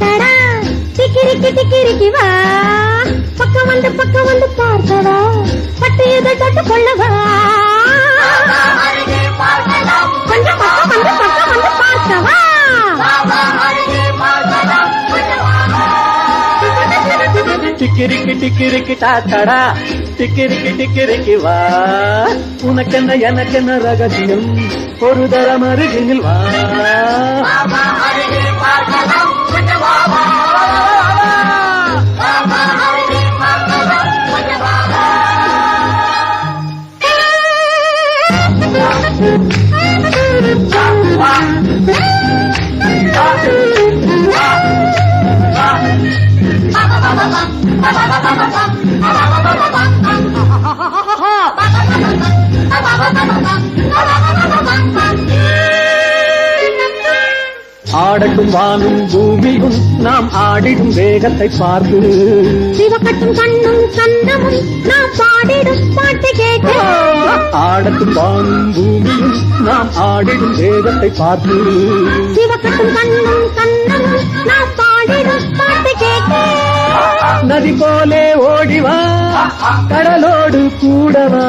பார்த்தடா? தாத்தடா டிக்கிரிக்கி டிக்கிரிக்கி வா. பக்கம் வந்து பக்கம் வந்து பார்த்தடா. பட்டு இதை தொட்டு கொள்ளவா. கொஞ்சம் பக்கம் வந்து பக்கம் வந்து பார்த்தவா டிக்கிரிக்கி டிக்கிரிக்கி டாட்டடா டிக்கிரிக்கி டிக்கிரிக்கி வா. உனக்கென்ன எனக்கென்ன ரகசியம்? ஒரு தரம் அருகினில் வா. ஆடட்டும் வானும் பூமியும் நாம் ஆடிடும் வேகத்தை பார்த்து. சிவக்கட்டும் கண்ணும் சந்தமும் நான் பாடிடும் பாட்டு கேட்டு. ஆடட்டும் வானும் பூமியும் நாம் ஆடிடும் வேகத்தை பார்த்து. சிவக்கட்டும் கண்ணும் சந்தமும் நான் பாடிடும் பாட்டு கேட்டு. நதி போலே ஓடிவா கடலோடு கூடவா.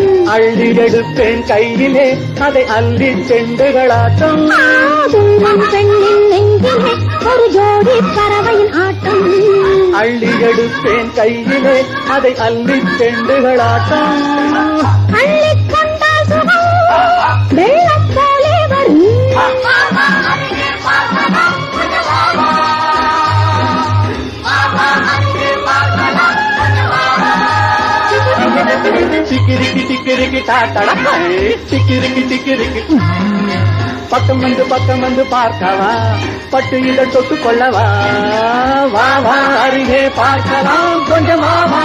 அள்ளி எடுப்பேன் கையிலே. அதை அள்ளி செண்டுகளாட்டம். ஒரு ஜோடி பறவையின் ஆட்டம். அள்ளி எடுப்பேன் கையிலே. அதை அள்ளி செண்டுகளாட்டம். டிக்கிரிக்கி டிக்கிரிக்கி டாட்டடா டிக்கிரிக்கி டிக்கிரிக்கி பக்கம் வந்து பக்கம் வந்து பார்க்கவா. பட்டு இதை தொட்டு கொள்ளவா. வா வா அருகே பார்க்கலாம். கொஞ்சம் வா வா.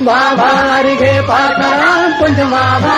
வா வா அருகே பார்க்கலாம். கொஞ்சம் வா வா.